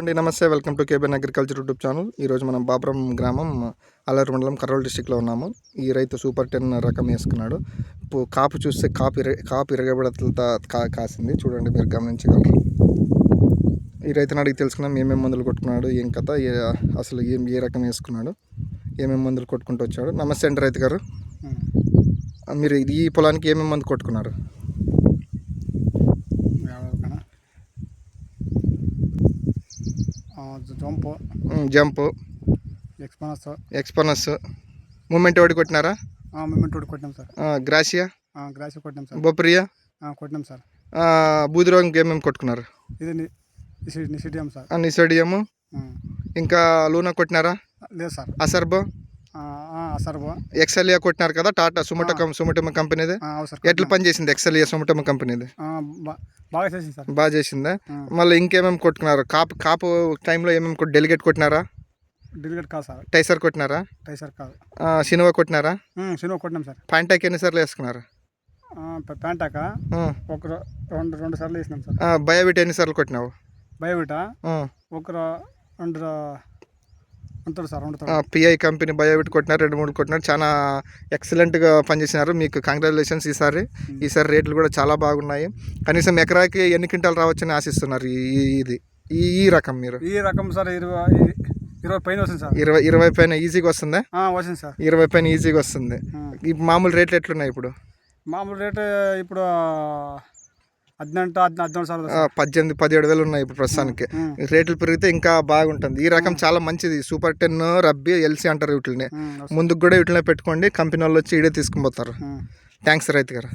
అండి నమస్తే. Welcome to కేబెన్ అగ్రికల్చర్ యూట్యూబ్ ఛానల్. ఈరోజు మనం బాపురం గ్రామం అల్లూరు మండలం కర్నూలు డిస్టిక్లో ఉన్నాము. ఈ రైతు సూపర్ టెన్ రకం వేసుకున్నాడు. ఇప్పుడు కాపు చూస్తే కాపు ఇర కాపు ఇరగబడతలతో కా కాసింది. చూడండి మీరు గమనించగలరు. ఈ రైతుని అడిగి తెలుసుకున్నాం ఏమేమి మందులు కొట్టుకున్నాడు ఏం కథ ఏ అసలు ఏం ఏ రకం వేసుకున్నాడు ఏమేమి మందులు కొట్టుకుంటూ వచ్చాడు. నమస్తే అండి రైతు గారు. మీరు ఈ పొలానికి ఏమేమి మందు కొట్టుకున్నారు? Jump. Jump. Exponus. Exponus. Moment OD కొట్టినారా? Moment ఓడి కొట్టినాం సార్. గ్రాసియా? గ్రాసియా కొట్టినాం సార్. బొప్రియా? కొట్టినాం సార్. బూదిరోగం గేమ్ ఏమి కొట్టుకున్నారు? ఇది నిసిడియం సార్. నిసిడియము. ఇంకా లూనా కొట్టినారా? లేదు సార్. అసర్బో? ఎక్సెలియా కొట్టినారు కదా టాటా సుమటో సుమటమ కంపెనీది? ఎట్లా పని చేసింది ఎక్సెలియా సుమటమ కంపెనీది? బాగా చేసింది సార్. బాగా చేసిందా. మళ్ళీ ఇంకేమేమి కొట్టుకున్నారు కాపు కాపు టైంలో ఏమేమి డెలిగేట్ కొట్టినారా? డిలిగేట్ కాదు సార్. టైసర్ కొట్టినారా? టైసర్ కాదు. సినిమా కొట్టినారా? సినిమా కొట్టినాం సార్. పాయింటాక్ ఎన్నిసార్లు వేసుకున్నారు? ప్యాంటాక? ఒక రెండు రెండు సార్లు వేసినాం సార్. ఆ, బయోవిట్ ఎన్నిసార్లు కొట్టినావు? బయోవిట ఆ, ఒక రెండు సార్ పిఐ కంపెనీ బయోవిట్ కొట్టినారు రెండు మూడు కొట్టినారు. చాలా ఎక్సలెంట్గా పనిచేసినారు. మీకు కంగ్రాచులేషన్స్ ఈసారి. ఈసారి రేట్లు కూడా చాలా బాగున్నాయి. కనీసం ఎకరాకి ఎన్ని క్వింటాలు రావచ్చని ఆశిస్తున్నారు ఈ ఇది. ఈ ఈ రకం మీరు. ఈ రకం సార్ ఇరవై ఇరవై పైన వస్తుంది సార్. ఇరవై ఇరవై పైన ఈజీగా వస్తుందా? వచ్చింది సార్. ఇరవై పైన ఈజీగా వస్తుంది. ఈ మామూలు రేట్లు ఎట్లున్నాయి ఇప్పుడు? మామూలు రేటు ఇప్పుడు పద్దెనిమిది పదిహేడు వేలు ఉన్నాయి ఇప్పుడు ప్రస్తుతానికి. రేట్లు పెరిగితే ఇంకా బాగుంటుంది. ఈ రకం చాలా మంచిది. సూపర్ టెన్ రబ్బీ ఎల్సీ అంటారు వీటిని ముందుకు కూడా వీటినే పెట్టుకోండి. కంపెనీ వాళ్ళు వచ్చి ఇడే తీసుకుని పోతారు. థ్యాంక్స్ రైతు గారు.